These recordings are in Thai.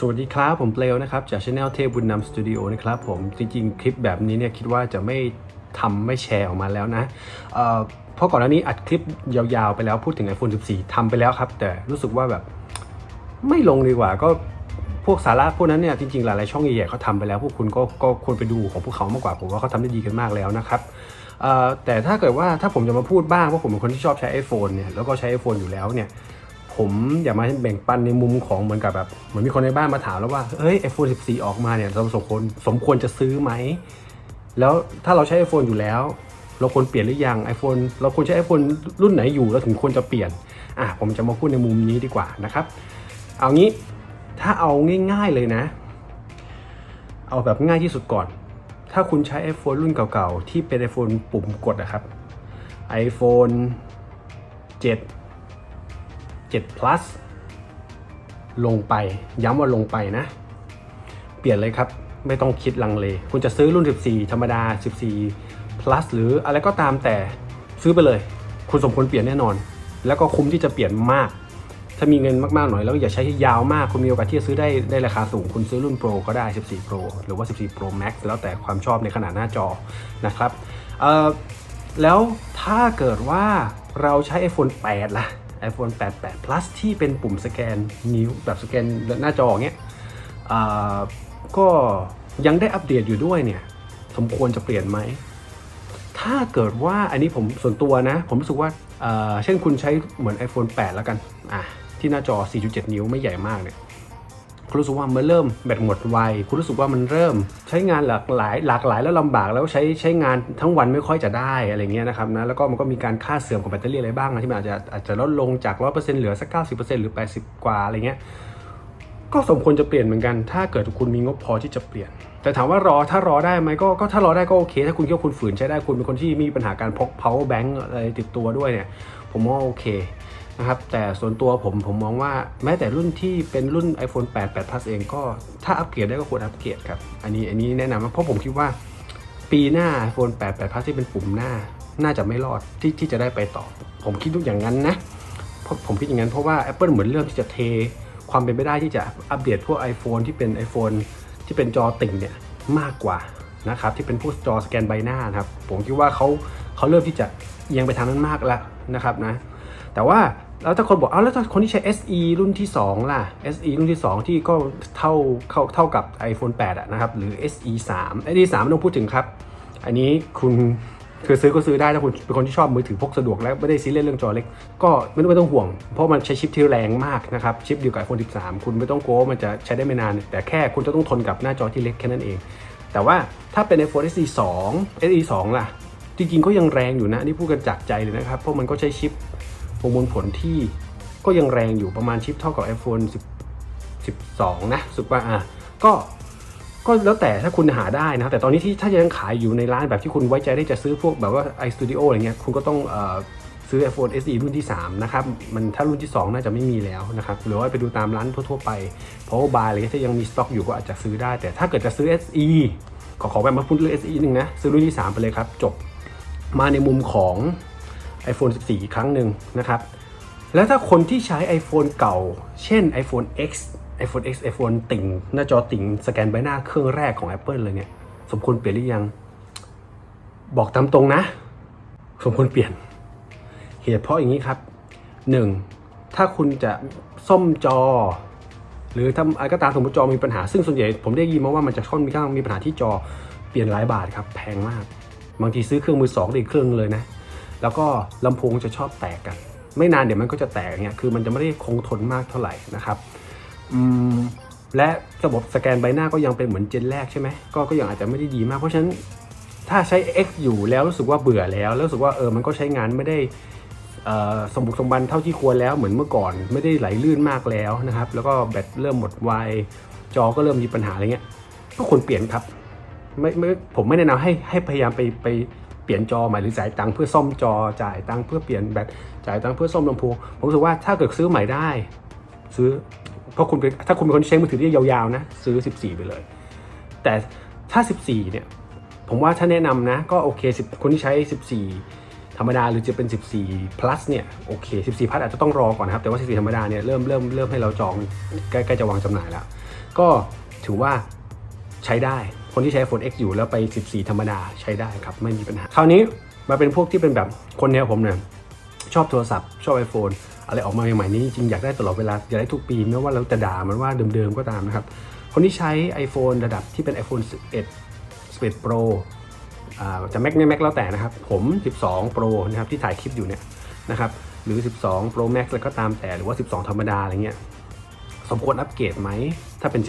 สวัสดีครับ ผมเปลวนะครับ จากช anel เทพบุญนำสตูดิโอนะครับผมจริงๆ คลิปแบบนี้เนี่ยคิดว่าจะไม่ทำไม่แชร์ออกมาแล้วนะเเพราะก่อนหน้านี้อัดคลิปยาวๆไปแล้วพูดถึง iPhone 14ทำไปแล้วครับ แต่รู้สึกว่าแบบไม่ลงดีกว่าก็พวกสาระพวกนั้นเนี่ยจริงๆ หลายๆช่องใหญ่ๆเขาทำไปแล้วพวกคุณก็ก็ควรไปดูของพวกเขามากกว่าผมว่าเขาทำได้ดีกันมากแล้วนะครับแต่ถ้าเกิดว่าถ้าผมจะมาพูดบ้างเพราะผมเป็นคนที่ชอบใช้ iPhone เนี่ยแล้วก็ใช้ iPhone อยู่แล้วเนี่ย ผมอยากมาแบ่งปันในมุมของเหมือนกับแบบเหมือนมีคนในบ้านมาถามแล้วว่าเฮ้ย iPhone 14 ออกมาเนี่ยเราสมควรสมควรจะซื้อไหม แล้วถ้าเราใช้ iPhone อยู่แล้ว เราควรเปลี่ยนหรือยัง iPhone เราควรใช้ iPhone รุ่นไหนอยู่แล้วถึงควรจะเปลี่ยนอะผมจะมาพูดในมุมนี้ดีกว่านะครับ เอางี้ถ้าเอาง่ายๆเลยนะ เอาแบบง่ายที่สุดก่อน ถ้าคุณใช้ iPhone รุ่นเก่าๆ ที่เป็น iPhone ปุ่มกดนะครับ iPhone 7 7 plus ลงไป ย้ำว่าลงไปนะ เปลี่ยนเลยครับ ไม่ต้องคิดลังเล คุณจะซื้อรุ่น 14 ธรรมดา 14 plus หรืออะไรก็ตามแต่ซื้อไปเลย คุณสมควรเปลี่ยนแน่นอน แล้วก็คุ้มที่จะเปลี่ยนมาก ถ้ามีเงินมากๆหน่อยแล้วอย่าใช้ยาวมาก คุณมีโอกาสที่จะซื้อได้ได้ราคาสูง คุณซื้อรุ่น Pro ก็ได้ 14 Pro หรือว่า 14 Pro Max แล้วแต่ความชอบในขนาดหน้าจอนะครับแล้วถ้าเกิดว่าเราใช้ iPhone 8 ล่ะ iPhone 8 8 Plus ที่เป็นปุ่มสแกนนิ้วแบบสแกนหน้าจอเงี้ยก็ยังได้อัปเดตอยู่ด้วยเนี่ย สมควรจะเปลี่ยนไหม ถ้าเกิดว่าอันนี้ผมส่วนตัวนะ ผมรู้สึกว่าเอ่อเช่นคุณใช้เหมือน iPhone 8 แล้วกัน อะ ที่หน้าจอ 4.7 นิ้วไม่ใหญ่มากเนี่ย คุณรู้สึกว่ามันเริ่มแบตหมดไวคุณรู้สึกว่ามันเริ่ม ใช้งานหลากหลายหลากหลายแล้วลำบากแล้วใช้ใช้งานทั้งวันไม่ค่อยจะได้อะไรเงี้ยนะครับนะแล้วก็มันก็มีการค่าเสื่อมของแบตเตอรี่อะไรบ้างนะที่มันอาจจะอาจจะลดลงจาก 100%เหลือสัก 90%หรือ 80 กว่าอะไรเงี้ยก็สมควรจะเปลี่ยนเหมือนกัน ถ้าเกิดคุณมีงบพอที่จะเปลี่ยน แต่ถามว่ารอถ้ารอได้ไหมก็ก็ถ้ารอได้ก็โอเค ถ้าคุณคิดว่าคุณฝืนใช้ได้คุณเป็นคนที่มีปัญหาการพก power bank อะไรติดตัวด้วยเนี่ย ผมว่าโอเค นะครับแต่ส่วนตัวผมผมมองว่าแม้แต่รุ่นที่เป็นรุ่น iPhone 8 8 Plus เองก็ถ้าอัปเกรดได้ก็ควรอัปเกรดครับ อันนี้อันนี้แนะนำนะเพราะผมคิดว่า ปีหน้า iPhone 8 8 Plus ที่เป็นปุ่มหน้า น่าจะไม่รอดที่ที่จะได้ไปต่อ ผมคิดทุกอย่างนั้นนะเพราะผมคิดอย่างนั้นเพราะว่า Apple เหมือนเริ่มที่จะเทความเป็นไปได้ที่จะอัปเดตพวก iPhone ที่เป็น iPhone ที่เป็นจอติ่งเนี่ยมากกว่านะครับที่เป็นพวกจอสแกนใบหน้านะครับผมคิดว่าเขาเขาเริ่มที่จะเอียงไปทางนั้นมากแล้วนะครับนะแต่ว่า แล้วถ้าคนบอกเอาแล้วถ้าคนที่ใช้ SE รุ่นที่ 2 ล่ะ SE รุ่นที่ 2 ที่ก็เท่าเข้าเท่ากับ iPhone 8อะนะครับ หรือ SE 3 SE 3ไม่ต้องพูดถึงครับ อันนี้คุณคือซื้อก็ซื้อได้ถ้าคุณเป็นคนที่ชอบมือถือพกสะดวกและไม่ได้ซีเรียสเรื่องจอเล็ก ก็ไม่ต้องไม่ต้องห่วง เพราะมันใช้ชิปที่แรงมากนะครับ ชิปเดียวกับ iPhone 13 คุณไม่ต้องกลัวว่ามันจะใช้ได้ไม่นาน แต่แค่คุณจะต้องทนกับหน้าจอที่เล็กแค่นั้น eng แต่ว่าถ้าเป็น iPhone SE 2 SE 2ล่ะ จริงๆก็ยังแรงอยู่นะนนี่พูดกันจากใจเลยนะครับเพราะมันก็ใช้ชิป ประมวลผลที่ก็ยังแรงอยู่ประมาณชิปเท่ากับ iPhone 10 12 นะสึกว่าอะก็ก็แล้วแต่ถ้าคุณหาได้นะแต่ตอนนี้ที่ถ้ายังขายอยู่ในร้านแบบที่คุณไว้ใจได้จะซื้อพวกแบบว่า iStudio อะไรเงี้ยคุณก็ต้องอซื้อ iPhone SE รุ่นที่ 3 นะครับ มันถ้ารุ่นที่ 2 น่าจะไม่มีแล้วนะครับ หรือว่าไปดูตามร้านทั่ว ๆ ไป เพราะว่าบาร์อะไรเงี้ยถ้ายังมีสต็อกอยู่ก็อาจจะซื้อได้ แต่ถ้าเกิดจะซื้อ SE ขอขอแบบมาพูดเรื่อง SE หนึ่งนะ ซื้อรุ่นที่ 3 ไปเลยครับ จบ มาในมุมของ iPhone 14 อีกครั้งหนึ่งนะครับ แล้วถ้าคนที่ใช้ iPhone เก่า เช่น iPhone X iPhone X iPhone ติ่ง หน้าจอติ่ง สแกนใบหน้าเครื่องแรกของ Apple เลยเนี่ย สมควรเปลี่ยนหรือยัง บอกตามตรงนะ สมควรเปลี่ยน เหตุเพราะอย่างนี้ครับ 1. ถ้าคุณจะซ่อมจอ หรือทำอะไรก็ตามสมมติจอมีปัญหา ซึ่งส่วนใหญ่ผมได้ยินมาว่ามันจะค่อนมีข้างมีปัญหาที่จอเปลี่ยนหลายบาทครับ แพงมาก บางทีซื้อเครื่องมือสองได้เครื่องเลยนะ แล้วก็ลำโพงจะชอบแตกกัน ไม่นานเดี๋ยวมันก็จะแตกเงี้ยคือมันจะไม่ได้คงทนมากเท่าไหร่นะครับและระบบสแกนใบหน้าก็ยังเป็นเหมือนเจนแรกใช่ไหมก็ก็ยังอาจจะไม่ได้ดีมาก เพราะฉะนั้นถ้าใช้ X อยู่แล้วรู้สึกว่าเบื่อแล้วแล้วรู้สึกว่าเออมันก็ใช้งานไม่ได้สมบุกสมบันเท่าที่ควรแล้วเหมือนเมื่อก่อนไม่ได้ไหลลื่นมากแล้วนะครับ แล้วก็แบตเริ่มหมดไวจอก็เริ่มมีปัญหาอะไรเงี้ยก็ควรเปลี่ยนครับไม่ไม่ผมไม่แนะนำให้ให้พยายามไปไป เปลี่ยนจอใหม่หรือจ่ายตังค์เพื่อซ่อมจอจ่ายตังค์เพื่อเปลี่ยนแบตจ่ายตังค์เพื่อซ่อมลำโพงผมรู้สึกว่าถ้าเกิดซื้อใหม่ได้ ซื้อเพราะคุณเป็นถ้าคุณเป็นคนที่ใช้มือถือที่ยาวๆนะซื้อ 14 ไปเลย แต่ถ้า 14 เนี่ยผมว่าถ้าแนะนำนะก็โอเค10คนที่ใช้ 14 ธรรมดาหรือจะเป็น 14 plus เนี่ยโอเค 14 plus อาจจะต้องรอก่อนนะครับแต่ว่า 14 ธรรมดาเนี่ยเริ่มเริ่มเริ่มให้เราจองใกล้ใกล้จะวางจำหน่ายแล้ว ก็ถือว่าใช้ได้ คนที่ใช้ iPhone X อยู่แล้วไป 14 ธรรมดาใช้ได้ครับ ไม่มีปัญหา คราวนี้มาเป็นพวกที่เป็นแบบคนแนวผมเนี่ยชอบโทรศัพท์ชอบ iPhone อะไรออกมาใหม่ๆนี้จริงอยากได้ตลอดเวลา อยากได้ทุกปีไม่ว่าเราจะด่ามันว่าเดิมๆก็ตามนะครับ คนที่ใช้ iPhone ระดับที่เป็น iPhone 11 11 Pro จะ Mac ไม่ Mac แล้วแต่นะครับ ผม 12 Pro นะครับที่ถ่ายคลิปอยู่เนี่ยนะครับหรือ 12 Pro Max แล้วก็ตามแต่หรือว่า 12 ธรรมดาอะไรเงี้ยสมควรอัปเกรดไหมถ้าเป็น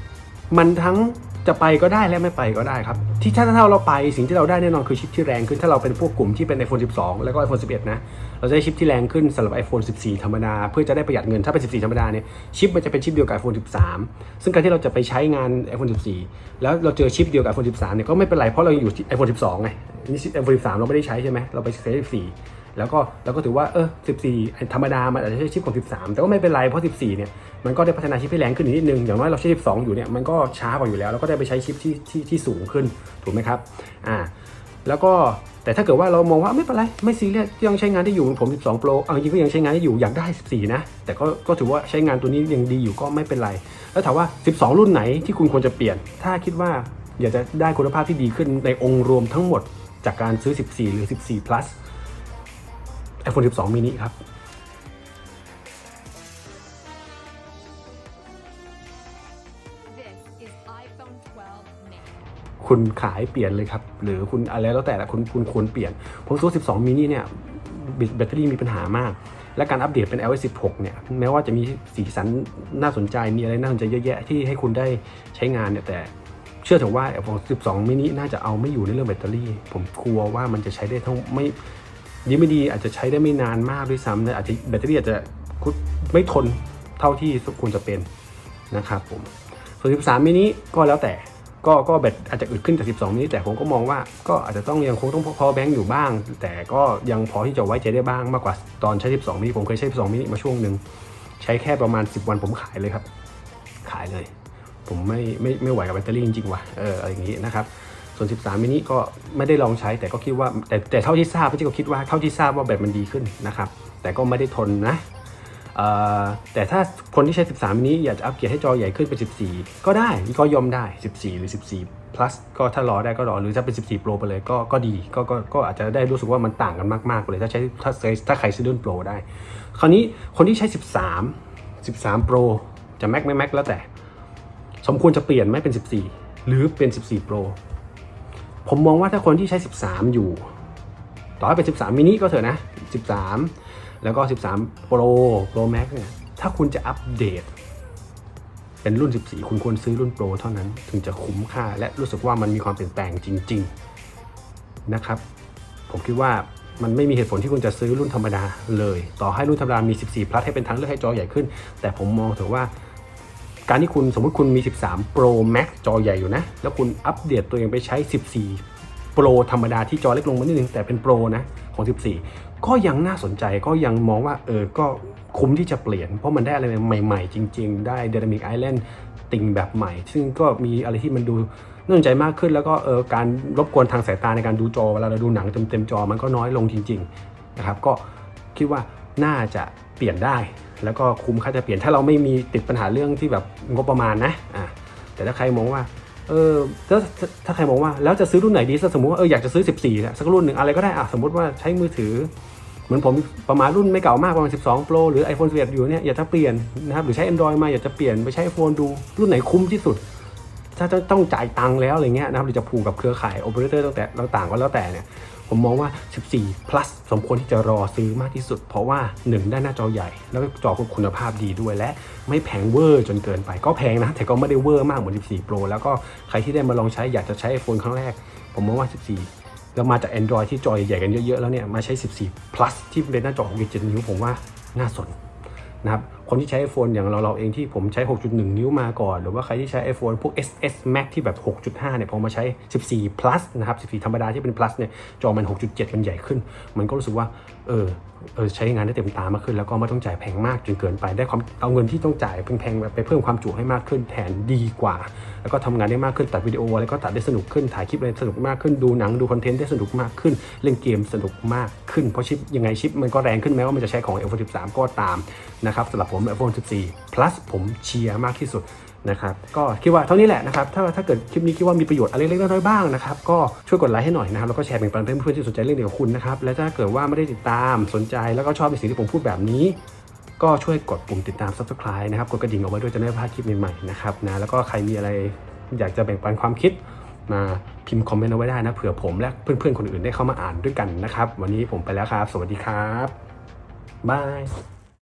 14 มันทั้ง จะไปก็ได้และไม่ไปก็ได้ครับ ที่ถ้าถ้าเราไปสิ่งที่เราได้แน่นอนคือชิปที่แรงขึ้น ถ้าเราเป็นพวกกลุ่มที่เป็น iPhone 12 แล้วก็ iPhone 11 นะ เราจะได้ชิปที่แรงขึ้นสำหรับ iPhone 14 ธรรมดา เพื่อจะได้ประหยัดเงินถ้าเป็น 14 ธรรมดาเนี่ยชิปมันจะเป็นชิปเดียวกับ iPhone 13 ซึ่งการที่เราจะไปใช้งาน iPhone 14 แล้วเราเจอชิปเดียวกับ iPhone 13 เนี่ยก็ไม่เป็นไรเพราะเราอยู่ที่ iPhone 12 ไงนี่ iPhone 13 เราไม่ได้ใช้ใช่ไหมเราไปใช้14 แล้วก็เราก็ถือว่าเออ14 ธรรมดา มันอาจจะใช้ชิปของ 13 แต่ก็ไม่เป็นไรเพราะ 14 เนี่ยมันก็ได้พัฒนาชิปให้แรงขึ้นนิดนึง อย่างน้อยเราใช้ 12 อยู่เนี่ยมันก็ช้ากว่าอยู่แล้วแล้วก็ได้ไปใช้ชิปที่ที่ที่สูงขึ้นถูกไหมครับอ่าแล้วก็แต่ถ้าเกิดว่าเรามองว่าไม่เป็นไรไม่ซีเรียสยังใช้งานได้อยู่ผม 12 Pro เอาจริงก็ยังใช้งานได้อยู่อยากได้ 14 นะ แต่ก็ก็ถือว่าใช้งานตัวนี้ยังดีอยู่ก็ไม่เป็นไร แล้วถามว่า 12 รุ่นไหนที่คุณควรจะเปลี่ยน ถ้าคิดว่าอยากจะได้คุณภาพที่ดีขึ้นในองค์รวมทั้งหมดจากการซื้อ 14 หรือ 14 plus iPhone 12 mini ครับ This is iPhone 12 mini. คุณขายเปลี่ยนเลยครับ หรือคุณอะไรแล้วแต่ละคุณคุณควรเปลี่ยนผมรู้สึก12 มินิเนี่ยแบตเตอรี่มีปัญหามาก และการอัปเดตเป็น iOS 16 เนี่ย แม้ว่าจะมีสีสันน่าสนใจ มีอะไรน่าสนใจเยอะแยะที่ให้คุณได้ใช้งานเนี่ย แต่เชื่อเถอะว่า iPhone 12 มินิน่าจะเอาไม่อยู่ในเรื่องแบตเตอรี่ ผมกลัวว่ามันจะใช้ได้ทั้งไม่ ดีไม่ดีอาจจะใช้ได้ไม่นานมากด้วยซ้ำเลยอาจจะแบตเตอรี่อาจจะไม่ทนเท่าที่ควรจะเป็นนะครับผมส่วน13มินิก็แล้วแต่ก็ก็แบตอาจจะอึดขึ้นจาก 12 มินิแต่ผมก็มองว่าก็อาจจะต้องยังคงต้องพอแบงค์อยู่บ้าง แต่ก็ยังพอที่จะไว้ใจได้บ้างมากกว่าตอนใช้ 12 มินิผมเคยใช้ 12 มินิมาช่วงหนึ่งใช้แค่ประมาณ 10 วันผมขายเลยครับ ขายเลย ผมไม่ไม่ไม่ไหวกับแบตเตอรี่จริงๆว่ะเอออะไรอย่างนี้นะครับ ส่วน 13 มินิก็ไม่ได้ลองใช้แต่ก็คิดว่าแต่แต่เท่าที่ทราบพี่ก็คิดว่าเท่าที่ทราบว่าแบตมันดีขึ้นนะครับ แต่ก็ไม่ได้ทนนะแต่ถ้าคนที่ใช้ 13นี้อยากจะอัปเกรดให้จอใหญ่ขึ้นเป็น 14 ก็ได้ก็ยอมได้ 14 หรือ 14 plus ก็ถ้ารอได้ก็รอหรือถ้าเป็น 14 Pro ไปเลยก็ก็ดีก็ก็ก็อาจจะได้รู้สึกว่ามันต่างกันมากๆเลยถ้าใช้ถ้าใช้ถ้าใครซื้อรุ่น Pro ได้ คราวนี้คนที่ใช้ 13 13 Pro จะ Mac ไม่ Mac แล้วแต่ สมควรจะเปลี่ยนไหมเป็น 14 หรือเป็น 14 Pro ผมมองว่าถ้าคนที่ใช้ 13 อยู่ ต่อให้เป็น 13 มินิก็เถอะนะ 13 แล้วก็ 13 Pro Pro Max เนี่ยถ้าคุณจะอัปเดต เป็นรุ่น 14 คุณควรซื้อรุ่น Pro เท่านั้นถึงจะคุ้มค่า และรู้สึกว่ามันมีความเปลี่ยนแปลงจริง ๆนะครับ ผมคิดว่ามันไม่มีเหตุผลที่คุณจะซื้อรุ่นธรรมดาเลย ต่อให้รุ่นธรรมดามี 14 plus ให้เป็นทางเลือกให้จอใหญ่ขึ้น แต่ผมมองถึงว่า การที่คุณสมมติคุณมี 13 Pro Max จอใหญ่อยู่นะ แล้วคุณอัปเดตตัวเองไปใช้ 14 Pro ธรรมดาที่จอเล็กลงมานิดนึง แต่เป็น Pro นะของ 14 ก็ยังน่าสนใจก็ยังมองว่าเออก็คุ้มที่จะเปลี่ยน เพราะมันได้อะไรใหม่ๆ จริง ๆ ได้ Dynamic Island ติ่งแบบใหม่ ซึ่งก็มีอะไรที่มันดูน่าสนใจมากขึ้น แล้วก็เออการรบกวนทางสายตาในการดูจอเวลาเราดูหนังเต็มๆจอมันก็น้อยลงจริงๆนะครับก็คิดว่าน่าจะเปลี่ยนได้ แล้วก็คุ้มค่าจะเปลี่ยนถ้าเราไม่มีติดปัญหาเรื่องที่แบบงบประมาณนะอ่าแต่ถ้าใครมองว่าเออถ้าถ้าใครมองว่าแล้วจะซื้อรุ่นไหนดีสมมติว่าเอออยากจะซื้อ 14นะสักรุ่นหนึ่งอะไรก็ได้อะสมมติว่าใช้มือถือ เหมือนผมประมาณรุ่นไม่เก่ามากประมาณ 12 Pro หรือ iPhone 11 อยู่เนี่ยอยากจะเปลี่ยนนะครับหรือใช้ Android มาอยากจะเปลี่ยนไปใช้ iPhone ดูรุ่นไหนคุ้มที่สุด ถ้าจะต้องจ่ายตังค์แล้วอะไรเงี้ยนะครับหรือจะผูกกับเครือข่ายโอเปอเรเตอร์ตั้งแต่ต่างก็แล้วแต่เนี่ย ผมมองว่า 14 plus สมควรที่จะรอซื้อมากที่สุด เพราะว่า 1 ได้หน้าจอใหญ่ แล้วจอคุณภาพดีด้วยและ ไม่แพงเวอร์จนเกินไป ก็แพงนะ แต่ก็ไม่ได้เวอร์มากเหมือน 14 Pro แล้วก็ใครที่ได้มาลองใช้อยากจะใช้ iPhone ครั้งแรก ผมมองว่า 14 แล้วมาจาก Android ที่จอใหญ่ๆกันเยอะๆแล้วเนี่ยมาใช้ 14 plus ที่เป็นหน้าจอ6.7นิ้วผมว่าน่าสนนะครับ คนที่ใช้ iPhone อย่างเราเราเองที่ผมใช้ 6.1 นิ้วมาก่อน หรือว่าใครที่ใช้ iPhone พวก SS Max ที่แบบ 6.5 เนี่ยพอมาใช้ 14 plus นะครับ 14 ธรรมดาที่เป็น plus เนี่ยจอมัน 6.7 มันใหญ่ขึ้น มันก็รู้สึกว่า เออเออใช้งานได้เต็มตามากขึ้น แล้วก็ไม่ต้องจ่ายแพงมากจนเกินไปได้ความเอาเงินที่ต้องจ่ายแพงๆไปเพิ่มความจุให้มากขึ้นแทนดีกว่า แล้วก็ทำงานได้มากขึ้นตัดวิดีโออะไรก็ตัดได้สนุกขึ้นถ่ายคลิปอะไรสนุกมากขึ้นดูหนังดูคอนเทนต์ได้สนุกมากขึ้น เล่นเกมสนุกมากขึ้นเพราะชิปยังไงชิปมันก็แรงขึ้นแม้ว่ามันจะใช้ของ iPhone 13 ก็ตามนะครับสำหรับผม iPhone 14 plus ผมเชียร์มากที่สุดนะครับก็คิดว่าเท่านี้แหละนะครับถ้าถ้าเกิดคลิปนี้คิดว่ามีประโยชน์อะไรเล็กๆน้อยๆบ้างนะครับก็ช่วยกดไลค์ให้หน่อยนะครับแล้วก็แชร์แบ่งปันให้เพื่อนๆที่สนใจเรื่องเดียวกับคุณนะครับและถ้าเกิดว่าไม่ได้ติดตามสนใจแล้วก็ชอบในสิ่งที่ผมพูดแบบนี้ ก็ช่วยกดปุ่มติดตาม subscribe นะครับกดกระดิ่งเอาไว้ด้วยจะไม่พลาดคลิปใหม่ๆนะครับนะแล้วก็ใครมีอะไรอยากจะแบ่งปันความคิดมาพิมพ์คอมเมนต์เอาไว้ได้นะเผื่อผมและเพื่อนๆคนอื่นได้เข้ามาอ่านด้วยกันนะครับวันนี้ผมไปแล้วครับ สวัสดีครับบาย